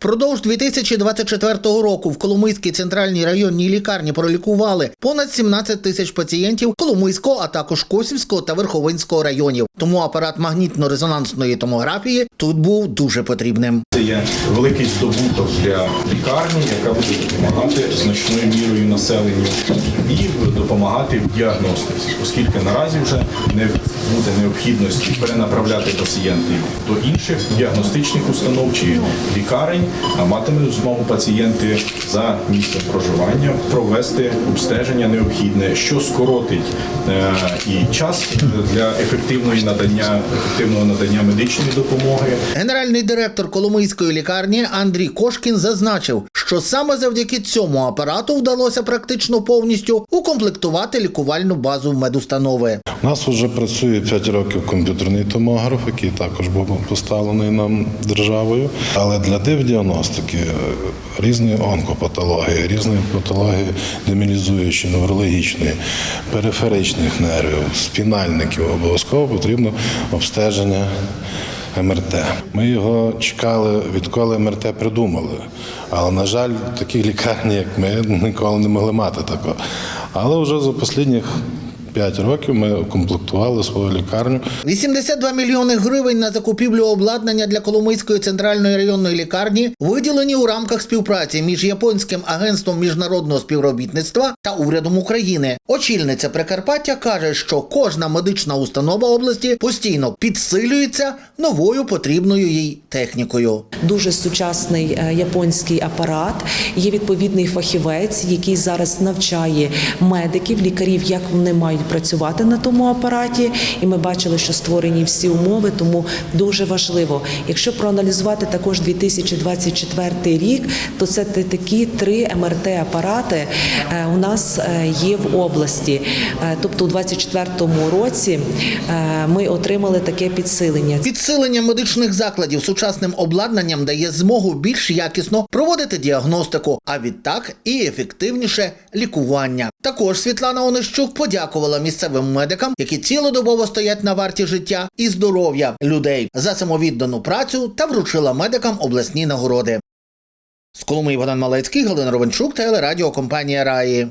Впродовж 2024 року в Коломийській центральній районній лікарні пролікували понад 17 тисяч пацієнтів Коломийського, а також Косівського та Верховинського районів. Тому апарат магнітно-резонансної томографії тут був дуже потрібним. Це є великий здобуток для лікарні, яка буде допомагати значною мірою населенню і допомагати в діагностиці, оскільки наразі вже не буде необхідності перенаправляти пацієнтів до інших діагностичних установ чи лікарень, матимуть змогу пацієнти за місцем проживання провести обстеження необхідне, що скоротить е, і час для ефективної надання ефективного надання медичної допомоги. Генеральний директор Коломийської лікарні Андрій Кошкін зазначив, що саме завдяки цьому апарату вдалося практично повністю укомплектувати лікувальну базу медустанови. У нас вже працює 5 років комп'ютерний томограф, який також був поставлений нам державою. Але для дивдіагностики е, різної онкопатології, різної патології демілізуючої, неврологічної, периферичних нервів, спінальників обов'язково потрібно обстеження. МРТ. Ми його чекали, відколи МРТ придумали. Але, на жаль, такі лікарні, як ми, ніколи не могли мати такого. Але вже за останніх 5 років ми укомплектували свою лікарню. 82 мільйони гривень на закупівлю обладнання для Коломийської центральної районної лікарні виділені у рамках співпраці між японським агентством міжнародного співробітництва та урядом України. Очільниця Прикарпаття каже, що кожна медична установа області постійно підсилюється новою потрібною їй технікою. Дуже сучасний е, японський апарат. Є відповідний фахівець, який зараз навчає медиків, лікарів, як вони мають працювати на тому апараті. І ми бачили, що створені всі умови, тому дуже важливо. Якщо проаналізувати також 2024 рік, то це такі три МРТ-апарати е, у нас е, є в області. Е, Тобто, у 2024 році ми отримали таке підсилення. Підсилення медичних закладів сучасним обладнанням дає змогу більш якісно проводити діагностику, а відтак і ефективніше лікування. Також Світлана Онищук подякувала місцевим медикам, які цілодобово стоять на варті життя і здоров'я людей за самовіддану працю та вручила медикам обласні нагороди. З Коломиї Богдан Малецький, Галина Ровенчук, телерадіокомпанія Раї.